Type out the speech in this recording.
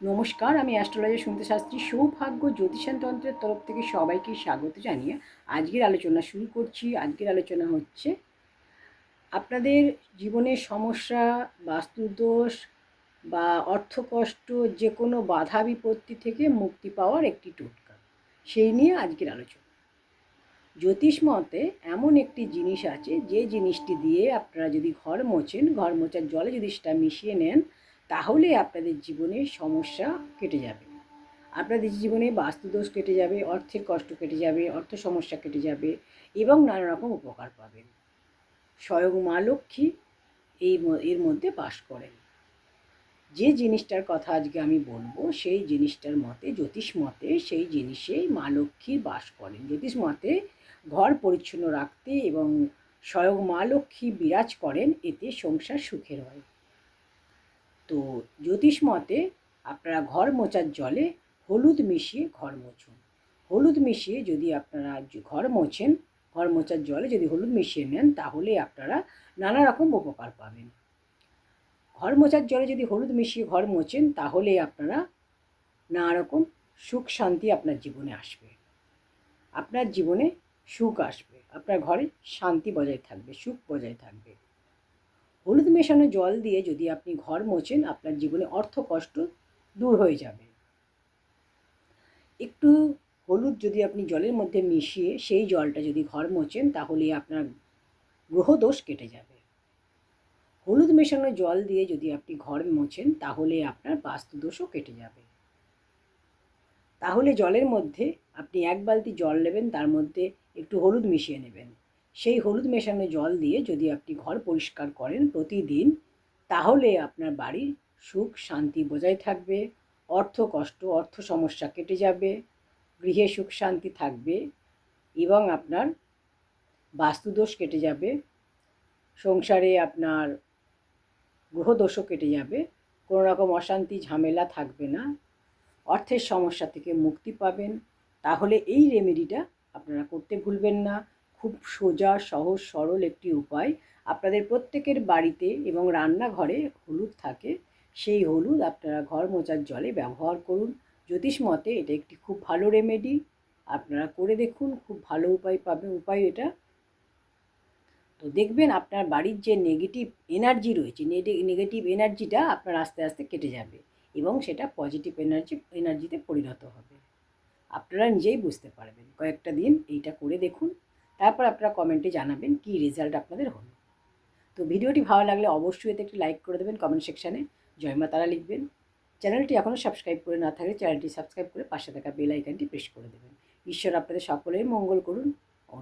নমস্কার, আমি অ্যাস্ট্রোলজি শুনতে শাস্ত্রী সৌভাগ্য জ্যোতিষান তন্ত্রের তরফ থেকে সবাইকে স্বাগত জানিয়ে আজকের আলোচনা শুরু করছি। আজকের আলোচনা হচ্ছে আপনাদের জীবনের সমস্যা, বাস্তুদোষ বা অর্থকষ্ট যে কোনো বাধা বিপত্তি থেকে মুক্তি পাওয়ার একটি টোটকা। সেই নিয়ে আজকের আলোচনা। জ্যোতিষ মতে এমন একটি জিনিস আছে, যে জিনিসটি দিয়ে আপনারা যদি ঘর মোছেন, ঘর মোচার জলে যদি সেটা মিশিয়ে নেন তাহলে আপনাদের জীবনের সমস্যা কেটে যাবে। আপনাদের জীবনে বাস্তুদোষ কেটে যাবে, অর্থের কষ্ট কেটে যাবে, অর্থ সমস্যা কেটে যাবে এবং নানা রকম উপকার পাবেন। স্বয়ং মা লক্ষ্মী এই এর মধ্যে বাস করেন। যে জিনিসটার কথা আজকে আমি বলব, সেই জিনিসটার মতে, জ্যোতিষ মতে, সেই জিনিসেই মা লক্ষ্মী বাস করেন। জ্যোতিষ মতে ঘর পরিচ্ছন্ন রাখতে এবং স্বয়ং মা লক্ষ্মী বিরাজ করেন, এতে সংসার সুখের হয়। তো জ্যোতিষ মতে আপনারা ঘর মোচার জলে হলুদ মিশিয়ে ঘর মোছুন হলুদ মিশিয়ে যদি আপনারা ঘর মোছেন, ঘর মোচার জলে যদি হলুদ মিশিয়ে নেন, তাহলে আপনারা নানা রকম উপকার পাবেন। ঘর মোচার জলে যদি হলুদ মিশিয়ে ঘর মোছেন তাহলে আপনারা নানা রকম সুখ শান্তি আপনার জীবনে আসবে। আপনার জীবনে সুখ আসবে। আপনার ঘরে শান্তি বজায় থাকবে, সুখ বজায় থাকবে। হলুদ মেশানো জল দিয়ে যদি আপনি ঘর মোছেন, আপনার জীবনে অর্থ কষ্ট দূর হয়ে যাবে। একটু হলুদ যদি আপনি জলের মধ্যে মিশিয়ে সেই জলটা যদি ঘর মোছেন, তাহলে আপনার গ্রহদোষ কেটে যাবে। হলুদ মেশানো জল দিয়ে যদি আপনি ঘর মোছেন, তাহলে আপনার বাস্তুদোষও কেটে যাবে। তাহলে জলের মধ্যে আপনি এক বালতি জল নেবেন, তার মধ্যে একটু হলুদ মিশিয়ে নেবেন। সেই হলুদ মেশানো জল দিয়ে যদি আপনি ঘর পরিষ্কার করেন প্রতিদিন, তাহলে আপনার বাড়ির সুখ শান্তি বজায় থাকবে, অর্থ কষ্ট, অর্থ সমস্যা কেটে যাবে, গৃহে সুখ শান্তি থাকবে এবং আপনার বাস্তুদোষ কেটে যাবে, সংসারে আপনার গ্রহদোষও কেটে যাবে, কোনো রকম অশান্তি, ঝামেলা থাকবে না। অর্থের সমস্যা থেকে মুক্তি পাবেন। তাহলে এই রেমেডিটা আপনারা করতে ভুলবেন না। খুব সোজা, সহজ, সরল একটি উপায়। আপনাদের প্রত্যেকের বাড়িতে এবং রান্নাঘরে হলুদ থাকে। সেই হলুদ আপনারা ঘর মোচার জলে ব্যবহার করুন। জ্যোতিষ মতে এটা একটি খুব ভালো রেমেডি আপনারা করে দেখুন, খুব ভালো উপায় পাবেন, উপায় এটা। তো দেখবেন আপনার বাড়ির যে নেগেটিভ এনার্জি রয়েছে নেগেটিভ এনার্জিটা আপনার আস্তে আস্তে কেটে যাবে এবং সেটা পজিটিভ এনার্জি এনার্জিতে পরিণত হবে। আপনারা নিজেই বুঝতে পারবেন। কয়েকটা দিন এইটা করে দেখুন। তারপর আপনারা কমেন্টে জানাবেন কি রেজাল্ট আপনাদের হলো। তো ভিডিওটি ভালো লাগলে অবশ্যই এতে একটি লাইক করে দেবেন কমেন্ট সেকশানে জয় মা তারা লিখবেন। চ্যানেলটি এখনও সাবস্ক্রাইব করে না থাকলে চ্যানেলটি সাবস্ক্রাইব করে পাশে থাকা বেল আইকনটি প্রেস করে দেবেন। ঈশ্বর আপনাদের সকলেই মঙ্গল করুন। ও